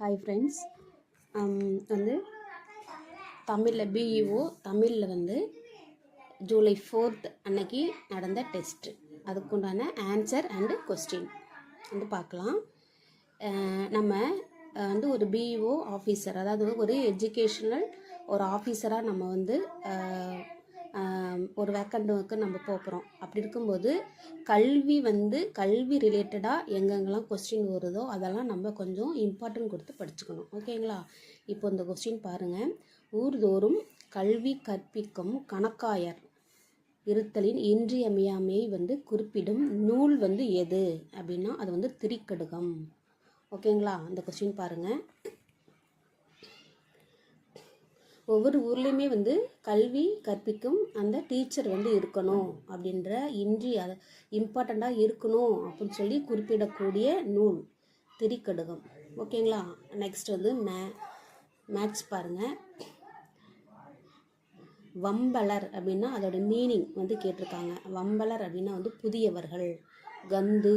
Hi friends um, வந்து தமிழில் BEO தமிழில் வந்து ஜூலை ஃபோர்த் அன்னைக்கு நடந்த டெஸ்ட்டு அதுக்குண்டான ஆன்சர் அண்டு கொஸ்டின் வந்து பார்க்கலாம். நம்ம வந்து ஒரு பிஇஓ ஆஃபீஸர் அதாவது ஒரு எஜுகேஷ்னல் ஒரு ஆஃபீஸராக நம்ம வந்து ஒரு வேக்கண்ட்டுக்கு நம்ம போகிறோம் அப்படி இருக்கும்போது கல்வி வந்து கல்வி ரிலேட்டடாக எங்கெங்கெல்லாம் கொஸ்டின் வருதோ அதெல்லாம் நம்ம கொஞ்சம் இம்பார்ட்டன்ட் கொடுத்து படிச்சுக்கணும். ஓகேங்களா? இப்போ இந்த கொஸ்டின் பாருங்கள் ஊர்தோறும் கல்வி கற்பிக்கும் கணக்காயர் இருத்தலின் இன்றியமையாமையை வந்து குறிப்பிடும் நூல் வந்து எது? அப்படின்னா அது வந்து திரிக்கடுகம். ஓகேங்களா? அந்த கொஸ்டின் பாருங்கள் ஒவ்வொரு ஊர்லேயுமே வந்து கல்வி கற்பிக்கும் அந்த டீச்சர் வந்து இருக்கணும் அப்படின்ற இன்றி அதை இம்பார்ட்டண்ட்டாக இருக்கணும் அப்படின்னு சொல்லி குறிப்பிடக்கூடிய நூல் திரிக்கடுகம். ஓகேங்களா நெக்ஸ்ட் வந்து மே மேக்ஸ் பாருங்கள் வம்பலர் அப்படின்னா அதோட மீனிங் வந்து கேட்டிருக்காங்க. வம்பலர் அப்படின்னா வந்து புதியவர்கள் கந்து.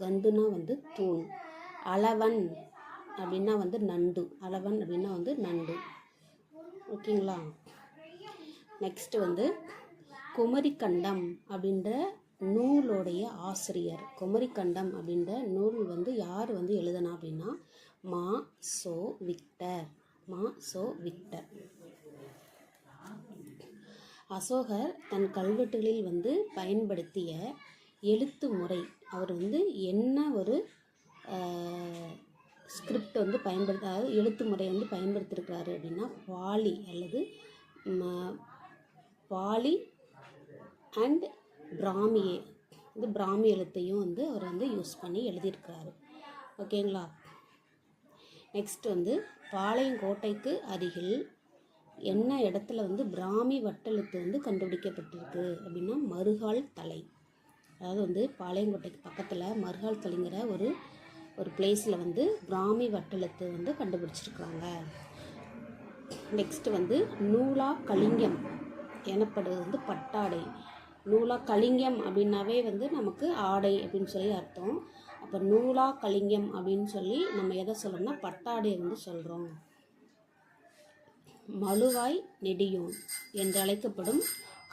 கந்துனா வந்து தூண். அளவன் அப்படின்னா வந்து நண்டு. அளவன் அப்படின்னா வந்து நண்டு. ஓகேங்களா? நெக்ஸ்ட் வந்து குமரிக்கண்டம் அப்படின்ற நூலோடைய ஆசிரியர். குமரிக்கண்டம் அப்படின்ற நூல் வந்து யார் வந்து எழுதனா அப்படின்னா மா சோ விக்டர். மா சோ விக்டர். அசோகர் தன் கல்வெட்டுகளில் வந்து பயன்படுத்திய எழுத்து முறை. அவர் வந்து என்ன ஒரு ஸ்கிரிப்ட் வந்து பயன்படுத்த அதாவது எழுத்து முறை வந்து பயன்படுத்தியிருக்கிறாரு அப்படின்னா பாலி அல்லது ம- பாலி அண்ட் பிராமியே. வந்து பிராமி எழுத்தையும் வந்து அவர் வந்து யூஸ் பண்ணி எழுதியிருக்கிறாரு. ஓகேங்களா நெக்ஸ்ட் வந்து பாளையங்கோட்டைக்கு அருகில் என்ன இடத்துல வந்து பிராமி வட்டெழுத்து வந்து கண்டுபிடிக்கப்பட்டிருக்கு அப்படின்னா மறுகால் தலை. அதாவது வந்து பாளையங்கோட்டைக்கு பக்கத்தில் மறுகால் தலைங்கிற ஒரு ஒரு பிளேஸில் வந்து பிராமி வட்டெழுத்து வந்து கண்டுபிடிச்சிருக்கிறாங்க நெக்ஸ்ட்டு வந்து நூலா கலிங்கம் எனப்படுவது வந்து பட்டாடை. நூலா கலிங்கம் அப்படின்னாவே வந்து நமக்கு ஆடை அப்படின்னு சொல்லி அர்த்தம். அப்போ நூலா கலிங்கம் அப்படின்னு சொல்லி நம்ம எதை சொல்கிறோம்னா பட்டாடை வந்து சொல்கிறோம் மழுவாய் நெடியோன் என்று அழைக்கப்படும்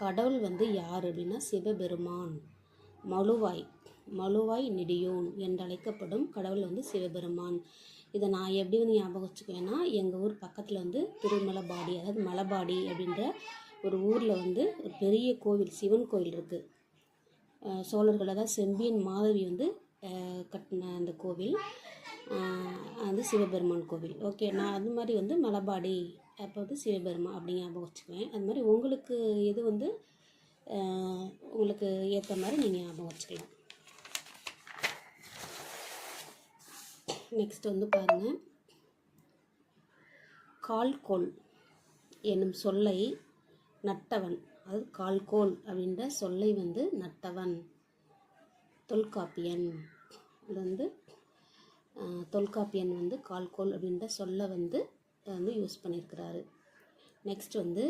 கடவுள் வந்து யார் அப்படின்னா சிவபெருமான். மழுவாய் மலுவாய் நெடியோன் என்றழைக்கப்படும் கடவுள் வந்து சிவபெருமான். இதை நான் எப்படி வந்து ஞாபகம் வச்சுக்குவேன்னா எங்கள் ஊர் பக்கத்தில் வந்து திருமலபாடி அதாவது மலபாடி அப்படின்ற ஒரு ஊரில் வந்து ஒரு பெரிய கோவில் சிவன் கோவில் இருக்குது சோழர்கள் அதாவது செம்பியன் மாதவி வந்து கட்டின அந்த கோவில். அது சிவபெருமான் கோவில். ஓகே நான் அது மாதிரி வந்து மலபாடி அப்போ வந்து சிவபெருமான் அப்படி ஞாபகம் வச்சுக்குவேன் அது மாதிரி உங்களுக்கு எது வந்து உங்களுக்கு ஏற்ற மாதிரி நீங்கள் ஞாபகம் வச்சுக்கலாம். நெக்ஸ்ட் வந்து பாருங்கள் கால்கோல் என்னும் சொல்லை நட்டவன். அதாவது கால்கோல் அப்படின்ற சொல்லை வந்து நட்டவன். தொல்காப்பியன். அது வந்து தொல்காப்பியன் வந்து கால்கோல் அப்படின்ற சொல்லை வந்து வந்து யூஸ் பண்ணியிருக்கிறாரு நெக்ஸ்ட் வந்து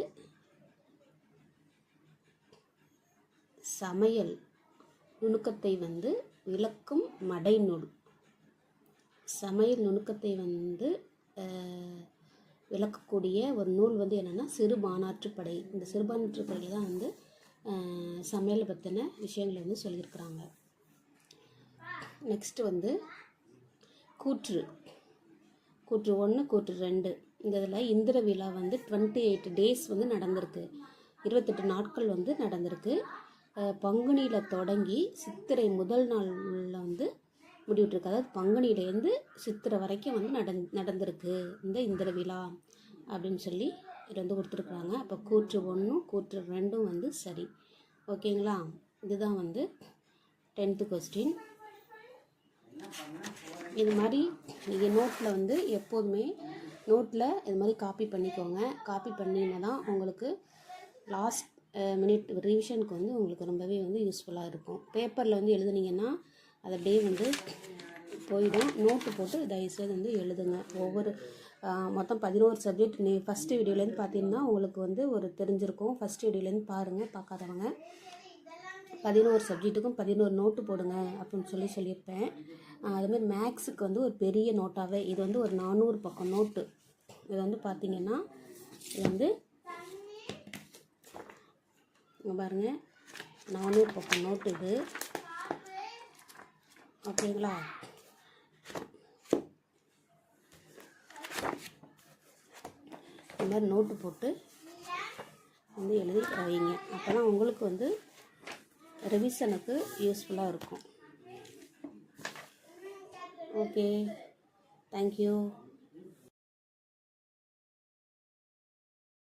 சமையல் நுணுக்கத்தை வந்து விளக்கும் மடைநூல். சமையல் நுணுக்கத்தை வந்து விளக்கக்கூடிய ஒரு நூல் வந்து என்னென்னா சிறுபானாற்றுப்படை இந்த சிறுபானாற்றுப்படையில் தான் வந்து சமையலை பற்றின விஷயங்களை வந்து சொல்லியிருக்கிறாங்க. நெக்ஸ்ட் வந்து கூற்று. கூற்று ஒன்று கூற்று ரெண்டு. இந்த இதில் இந்திர விழா வந்து டுவெண்ட்டி எயிட் டேஸ் வந்து நடந்திருக்கு. இருபத்தெட்டு நாட்கள் வந்து நடந்திருக்கு. பங்குனியில் தொடங்கி சித்திரை முதல் நாளில் வந்து முடிவிட்டிருக்கு அதாவது பங்குனியிலேருந்து சித்திரை வரைக்கும் வந்து நடந் நடந்திருக்கு. இந்த இந்திர விழா அப்படின்னு சொல்லி இது வந்து கொடுத்துருக்குறாங்க. அப்போ கூற்று ஒன்றும் கூற்று ரெண்டும் வந்து சரி. ஓகேங்களா? இதுதான் வந்து டென்த்து கொஸ்டின் இது மாதிரி நீங்கள் நோட்டில் வந்து எப்போதுமே நோட்டில் இது மாதிரி காப்பி பண்ணிக்கோங்க. காப்பி பண்ணினா தான் உங்களுக்கு லாஸ்ட் மினிட் ரிவிஷனுக்கு வந்து உங்களுக்கு ரொம்பவே வந்து யூஸ்ஃபுல்லாக இருக்கும். பேப்பரில் வந்து எழுதுனீங்கன்னா அது அப்படியே வந்து போயிடும். நோட்டு போட்டு தயவுசெய்து வந்து எழுதுங்க. ஒவ்வொரு மொத்தம் பதினோரு சப்ஜெக்ட் நீ ஃபஸ்ட்டு வீடியோலேருந்து பார்த்தீங்கன்னா உங்களுக்கு வந்து ஒரு தெரிஞ்சிருக்கும். ஃபஸ்ட் வீடியோலேருந்து பாருங்கள் பார்க்காதவங்க. பதினோரு சப்ஜெக்ட்டுக்கும் பதினோரு நோட்டு போடுங்க அப்படின்னு சொல்லி சொல்லியிருப்பேன். அதுமாதிரி மேக்ஸுக்கு வந்து ஒரு பெரிய நோட்டாகவே இது வந்து ஒரு நானூறு பக்கம் நோட்டு இது வந்து பார்த்தீங்கன்னா இது வந்து பாருங்கள் நானூறு பக்கம் நோட்டு இது. ஓகேங்களா இந்த மாதிரி நோட்டு போட்டு வந்து எழுதி வைங்க அப்போலாம் உங்களுக்கு வந்து ரிவிஷனுக்கு யூஸ்ஃபுல்லாக இருக்கும். Okay thank you